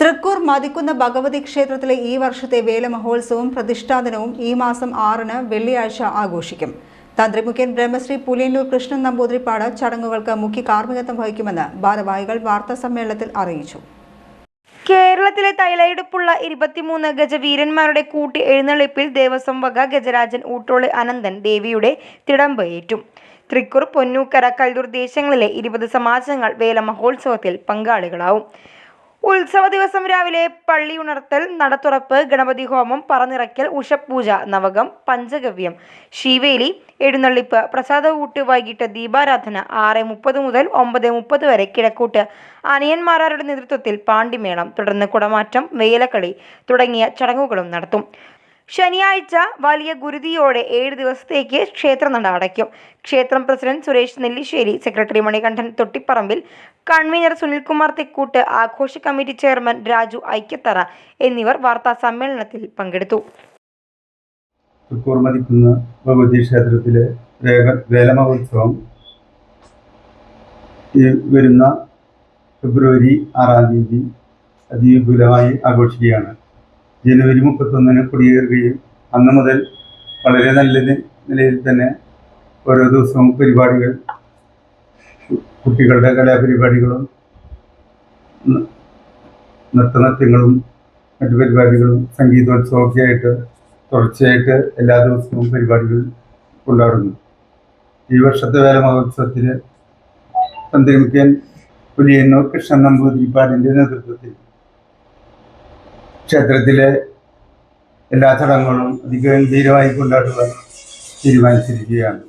തൃക്കൂർ മതിക്കുന്ന ഭഗവതി ക്ഷേത്രത്തിലെ ഈ വർഷത്തെ വേലമഹോത്സവം പ്രതിഷ്ഠാദനവും ഈ മാസം ആറിന് വെള്ളിയാഴ്ച ആഘോഷിക്കും. തന്ത്രിമുഖ്യൻ ബ്രഹ്മശ്രീ പുലിയന്നൂർ കൃഷ്ണൻ നമ്പൂതിരിപ്പാട് ചടങ്ങുകൾക്ക് മുഖ്യ കാർമ്മികത്വം വഹിക്കുമെന്ന് ഭാരവാഹികൾ വാർത്താ സമ്മേളനത്തിൽ അറിയിച്ചു. കേരളത്തിലെ തൈലയെടുപ്പുള്ള ഇരുപത്തിമൂന്ന് ഗജവീരന്മാരുടെ കൂട്ടി എഴുന്നള്ളിപ്പിൽ ദേവസ്വം വക ഗജരാജൻ ഊട്ടോളി അനന്തൻ ദേവിയുടെ തിടമ്പ് ഏറ്റും. തൃക്കൂർ പൊന്നൂക്കര കല്ലൂർ ദേശങ്ങളിലെ ഇരുപത് സമാജങ്ങൾ വേല മഹോത്സവത്തിൽ പങ്കാളികളാവും. ഉത്സവ ദിവസം രാവിലെ പള്ളി ഉണർത്തൽ നടത്തുറപ്പ് ഗണപതി ഹോമം പറനിറയ്ക്കൽ ഉഷപൂജ നവകം പഞ്ചഗവ്യം. ശിവേലി എഴുന്നള്ളിപ്പ് പ്രസാദകൂട്ട് വൈകിട്ട് ദീപാരാധന ആറ് മുപ്പത് മുതൽ ഒമ്പത് മുപ്പത് വരെ കിഴക്കൂട്ട്. അനിയന്മാരുടെ നേതൃത്വത്തിൽ പാണ്ടിമേളം തുടർന്ന് കുടമാറ്റം വേലക്കളി തുടങ്ങിയ ചടങ്ങുകളും നടത്തും. ശനിയാഴ്ച വലിയ ഗുരുതിയോടെ ഏഴ് ദിവസത്തേക്ക് ക്ഷേത്രനട അടയ്ക്കും. ക്ഷേത്രം president Suresh Nellisseri secretary Manikandan Thottipparambil convener Sunilkumar Thekkoot ആഘോഷ കമ്മിറ്റി ചെയർമാൻ രാജു ഐക്യത്തറ എന്നിവർ വാർത്താ സമ്മേളനത്തിൽ പങ്കെടുത്തു. തൃക്കൂർ മതിക്കുന്ന ഭഗവതി ക്ഷേത്രത്തിലെ വരുന്ന ഫെബ്രുവരി ആറാം തീയതി അതിവിപുലമായി ആഘോഷിക്കുകയാണ്. ജനുവരി മുപ്പത്തൊന്നിന് കുടിയേറുകയും അന്ന് മുതൽ വളരെ നല്ല നിലയിൽ തന്നെ ഓരോ ദിവസവും പരിപാടികൾ കുട്ടികളുടെ കലാപരിപാടികളും നൃത്തനൃത്യങ്ങളും മറ്റു പരിപാടികളും സംഗീതോത്സവമൊക്കെ ആയിട്ട് തുടർച്ചയായിട്ട് എല്ലാ ദിവസവും പരിപാടികൾ കൊണ്ടാടുന്നു. ഈ വർഷത്തെ വേല മഹോത്സവത്തിന് തന്ത്രിമുഖ്യൻ പുലിയന്നൂർ കൃഷ്ണൻ നമ്പൂതിരിപ്പാടിന്റെ നേതൃത്വത്തിൽ ക്ഷേത്രത്തിലെ എല്ലാ ചടങ്ങുകളും അതിഗംഭീരമായി കൊണ്ടാടുവാൻ തീരുമാനിച്ചിരിക്കുകയാണ്.